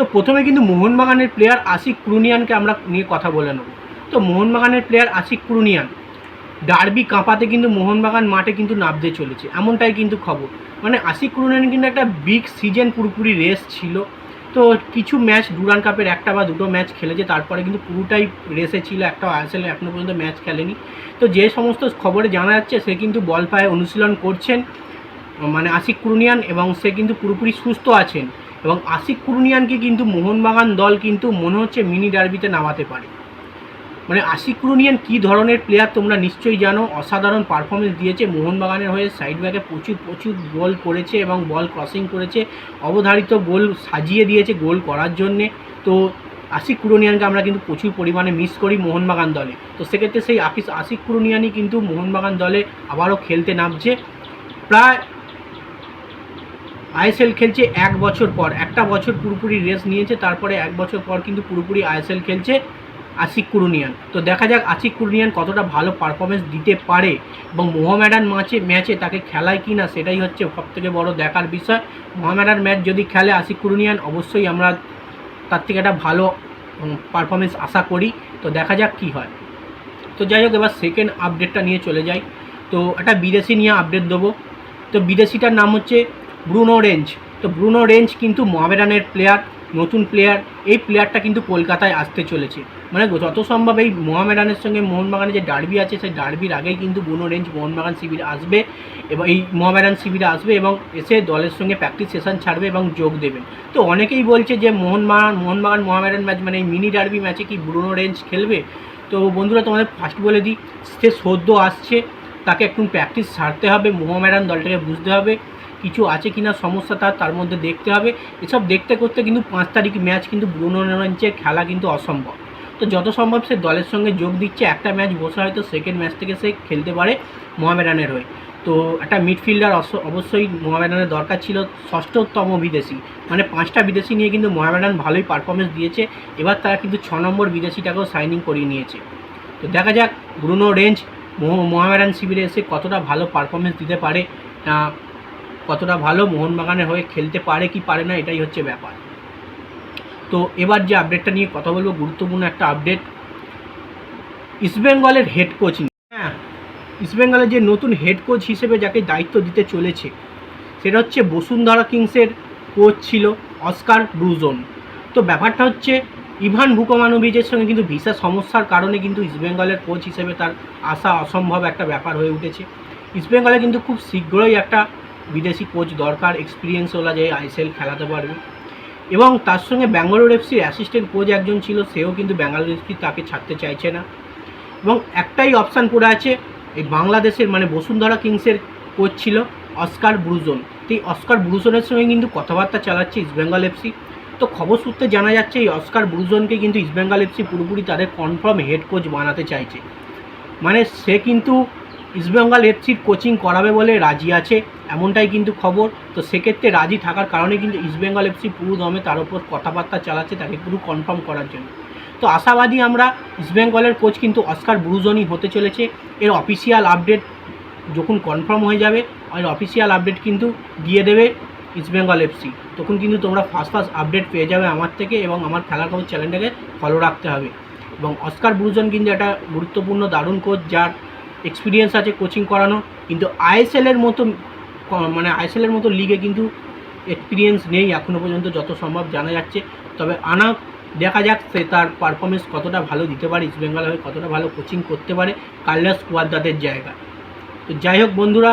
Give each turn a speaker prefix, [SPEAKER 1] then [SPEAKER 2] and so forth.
[SPEAKER 1] তো প্রথমে কিন্তু মোহনবাগানের প্লেয়ার আশিক ক্রুনিয়ানকে আমরা নিয়ে কথা বলে নেব। তো মোহনবাগানের প্লেয়ার আশিক ক্রুনিয়ান ডার্বি কাঁপাতে কিন্তু মোহনবাগান মাঠে কিন্তু নামতে চলেছে, এমনটাই কিন্তু খবর। মানে আশিক ক্রুনিয়ান কিন্তু একটা বিগ সিজন পুরোপুরি রেস ছিল। তো কিছু ম্যাচ ডুরান কাপের একটা বা দুটো ম্যাচ খেলেছে, তারপরে কিন্তু পুরোটাই রেসে ছিল, একটা আসলে এখনও পর্যন্ত ম্যাচ খেলেনি। তো যে সমস্ত খবরে জানা যাচ্ছে, সে কিন্তু বল পায়ে অনুশীলন করছেন মানে আশিক ক্রুনিয়ান এবং সে কিন্তু পুরোপুরি সুস্থ আছেন। এবং আশিক কুরুনিয়ানকে কিন্তু মোহনবাগান দল কিন্তু মনে হচ্ছে মিনি ডার্বিতে নামাতে পারে। মানে আশিক কুরুনিয়ান কী ধরনের প্লেয়ার তোমরা নিশ্চয়ই জানো, অসাধারণ পারফরমেন্স দিয়েছে, মোহনবাগানের হয়ে সাইড ব্যাকে প্রচুর প্রচুর গোল করেছে এবং বল ক্রসিং করেছে, অবধারিত গোল সাজিয়ে দিয়েছে গোল করার জন্যে। তো আশিক কুরুনিয়ানকে আমরা কিন্তু প্রচুর পরিমাণে মিস করি মোহনবাগান দলে। তো সেক্ষেত্রে সেই আফিস আশিক কুরুনিয়ানই কিন্তু মোহনবাগান দলে আবারও খেলতে নামছে। প্রায় আইএসএল খেলছে এক বছর পর। একটা বছর পুরোপুরি রেস্ট নিয়েছে, তারপরে এক বছর পর কিন্তু পুরোপুরি আইএসএল খেলছে আশিক কুরুনিয়ান। তো দেখা যাক আশিক কুরুনিয়ান কতটা ভালো পারফরমেন্স দিতে পারে এবং মোহামেডান ম্যাচে ম্যাচে তাকে খেলায় কি না সেটাই হচ্ছে সবথেকে বড় দেখার বিষয়। মোহামেডান ম্যাচ যদি খেলে আশিক কুরুনিয়ান, অবশ্যই আমরা তার থেকে একটা ভালো পারফরমেন্স আশা করি। তো দেখা যাক কি হয়। তো যাই হোক, এবার সেকেন্ড আপডেটটা নিয়ে চলে যাই। তো একটা বিদেশি নিয়ে আপডেট দেবো। তো বিদেশিটার নাম হচ্ছে ব্রুনো রেঞ্জ। তো ব্রুনো রেঞ্জ কিন্তু মোহামেডানের প্লেয়ার নতুন প্লেয়ার এই প্লেয়ারটা কিন্তু কলকাতায় আসতে চলেছে। মানে যত সম্ভব এই মোহামেডানের সঙ্গে মোহনবাগানের যে ডার্বি আছে, সেই ডার্বির আগেই কিন্তু ব্রুনো রেঞ্জ মোহনবাগান শিবিরে আসবে এবং এই মোহামেডান শিবিরে আসবে এবং এসে দলের সঙ্গে প্র্যাকটিস সেশন ছাড়বে এবং যোগ দেবেন তো অনেকেই বলছে যে মোহনবাগান মোহনবাগান মোহামেডান ম্যাচ মানে এই মিনি ডার্বি ম্যাচে কি ব্রুনো রেঞ্জ খেলবে? তো বন্ধুরা তোমাদের ফার্স্ট বলে দিই, সে সদ্য আসছে। তাকে একটু প্র্যাকটিস ছাড়তে হবে। মোহামেডান দলটাকে বুঝতে হবে, কিছু আছে কিনা সমস্যা তার তার মধ্যে দেখতে হবে। এসব দেখতে করতে কিন্তু পাঁচ তারিখ ম্যাচ কিন্তু ব্রুনো রেঞ্জের খেলা কিন্তু অসম্ভব। তো যত সম্ভব সে দলের সঙ্গে যোগ দিচ্ছে, একটা ম্যাচ বসে হয়তো সেকেন্ড ম্যাচ থেকে সে খেলতে পারে মোহামেডানের হয়ে। তো একটা মিডফিল্ডার অবশ্যই মোহামেডানের দরকার ছিল ষষ্ঠতম বিদেশি। মানে পাঁচটা বিদেশি নিয়ে কিন্তু মোহামেডান ভালোই পারফরমেন্স দিয়েছে। এবার তারা কিন্তু ছ নম্বর বিদেশিটাকেও সাইনিং করিয়ে নিয়েছে। তো দেখা যাক, ব্রুনো রেঞ্জ মোহামেডান শিবিরে এসে কতটা ভালো পারফরমেন্স দিতে পারে কতটা ভালো মোহনবাগানের হয়ে খেলতে পারে কি পারে না, এটাই হচ্ছে ব্যাপার। তো এবার যে আপডেটটা নিয়ে কথা বলব, গুরুত্বপূর্ণ একটা আপডেট ইস্টবেঙ্গলের হেড কোচিং হ্যাঁ ইস্টবেঙ্গলের যে নতুন হেড কোচ হিসেবে যাকে দায়িত্ব দিতে চলেছে, সেটা হচ্ছে বসুন্ধরা কিংসের কোচ ছিল অস্কার ব্রুজোন। তো ব্যাপারটা হচ্ছে ইভান ভুকমানোভিচের সঙ্গে কিন্তু ভিসা সমস্যার কারণে কিন্তু ইস্টবেঙ্গলের কোচ হিসেবে তার আসা অসম্ভব একটা ব্যাপার হয়ে উঠেছে। ইস্টবেঙ্গলে কিন্তু খুব শীঘ্রই একটা বিদেশি কোচ দরকার এক্সপিরিয়েন্স ওলা যে আইএসএল খেলাতে পারবে। এবং তার সঙ্গে ব্যাঙ্গালোর এফসির অ্যাসিস্ট্যান্ট কোচ একজন ছিল, সেও কিন্তু ব্যাঙ্গালোর এফসি তাকে ছাড়তে চাইছে না। এবং একটাই অপশান পড়ে আছে, এই বাংলাদেশের মানে বসুন্ধরা কিংসের কোচ ছিল অস্কার ব্রুজোন। এই অস্কার ব্রুজনের সঙ্গে কিন্তু কথাবার্তা চালাচ্ছে ইস্টবেঙ্গল এফসি তো খবর সূত্রে জানা যাচ্ছে, এই অস্কার ব্রুজনকে কিন্তু ইস্টবেঙ্গল এফসি পুরোপুরি তাদের কনফার্ম হেড কোচ বানাতে চাইছে। মানে সে কিন্তু ইস্টবেঙ্গল এফসির কোচিং করাবে বলে রাজি আছে, এমনটাই কিন্তু খবর। তো সেক্ষেত্রে রাজি থাকার কারণে কিন্তু ইস্টবেঙ্গল এফসি পুরো দমে তার উপর কথাবার্তা চালাচ্ছে তাকে পুরো কনফার্ম করার জন্য। তো আশাবাদী আমরা ইস্টবেঙ্গলের কোচ কিন্তু অস্কার ব্রুজনই হতে চলেছে। এর অফিসিয়াল আপডেট যখন কনফার্ম হয়ে যাবে, এর অফিসিয়াল আপডেট কিন্তু দিয়ে দেবে। ইস্টবেঙ্গল এফসি তখন কিন্তু তোমরা ফার্স্ট ফার্স্ট আপডেট পেয়ে যাবে আমার থেকে এবং আমার খেলার খবর চ্যানেলটাকে ফলো রাখতে হবে। এবং অস্কার ব্রুজন কিন্তু একটা গুরুত্বপূর্ণ দারুণ কোচ যার এক্সপিরিয়েন্স আছে কোচিং করানো। কিন্তু আইএসএলের মতো মানে আইএসএলের মতো লিগে কিন্তু এক্সপিরিয়েন্স নেই এখনও পর্যন্ত যত সম্ভব জানা যাচ্ছে। তবে আনা, দেখা যাক সে তার পারফরমেন্স কতটা ভালো দিতে পারে ইস্ট বেঙ্গল হয়ে কতটা ভালো কোচিং করতে পারে কার্লাস কুয়াদ্দাদের জায়গা। তো যাই হোক বন্ধুরা